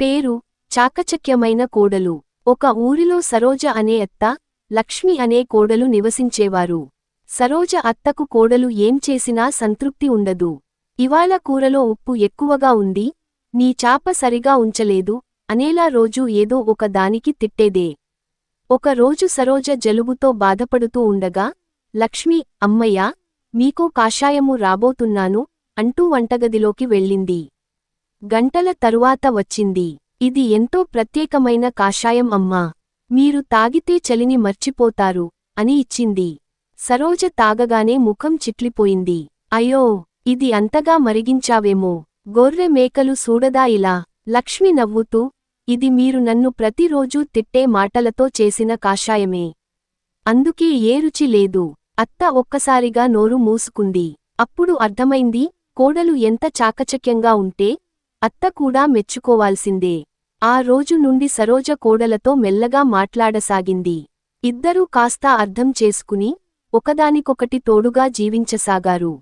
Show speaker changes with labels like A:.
A: పేరు చాకచక్యమైన కోడలు. ఒక ఊరిలో సరోజ అనే అత్త లక్ష్మి అనే కోడలు నివసించేవారు. సరోజ అత్తకు కోడలు ఏం చేసినా సంతృప్తి ఉండదు. ఇవాళ కూరలో ఉప్పు ఎక్కువగా ఉంది నీ చాప సరిగా ఉంచలేదు అనేలా రోజూ ఏదో ఒక దానికి తిట్టేదే. ఒక రోజు సరోజ జలుబుతో బాధపడుతూ ఉండగా లక్ష్మి అమ్మయ్యా మీకో కాషాయము రాబోతున్నాను అంటూ వంటగదిలోకి వెళ్ళింది. గంటల తరువాత వచ్చింది. ఇది ఎంతో ప్రత్యేకమైన కాషాయం అమ్మా. మీరు తాగితే చలిని మర్చిపోతారు అని ఇచ్చింది. సరోజ తాగగానే ముఖం చిట్లిపోయింది. అయ్యో ఇది అంతగా మరిగించావేమో. గొర్రె మేకలు సూడదా ఇలా? లక్ష్మి నవ్వుతూ ఇది మీరు నన్ను ప్రతిరోజూ తిట్టే మాటలతో చేసిన కాషాయమే. అందుకే ఏ రుచి లేదు. అత్త ఒక్కసారిగా నోరు మూసుకుంది. అప్పుడు అర్థమైంది కోడలు ఎంత చాకచక్యంగా ఉంటే అత్త కూడా మెచ్చుకోవాల్సిందే. ఆ రోజు నుండి సరోజ కోడలతో మెల్లగా మాట్లాడసాగింది. ఇద్దరూ కాస్త అర్థం చేసుకుని ఒకదానికొకటి తోడుగా జీవించసాగారు.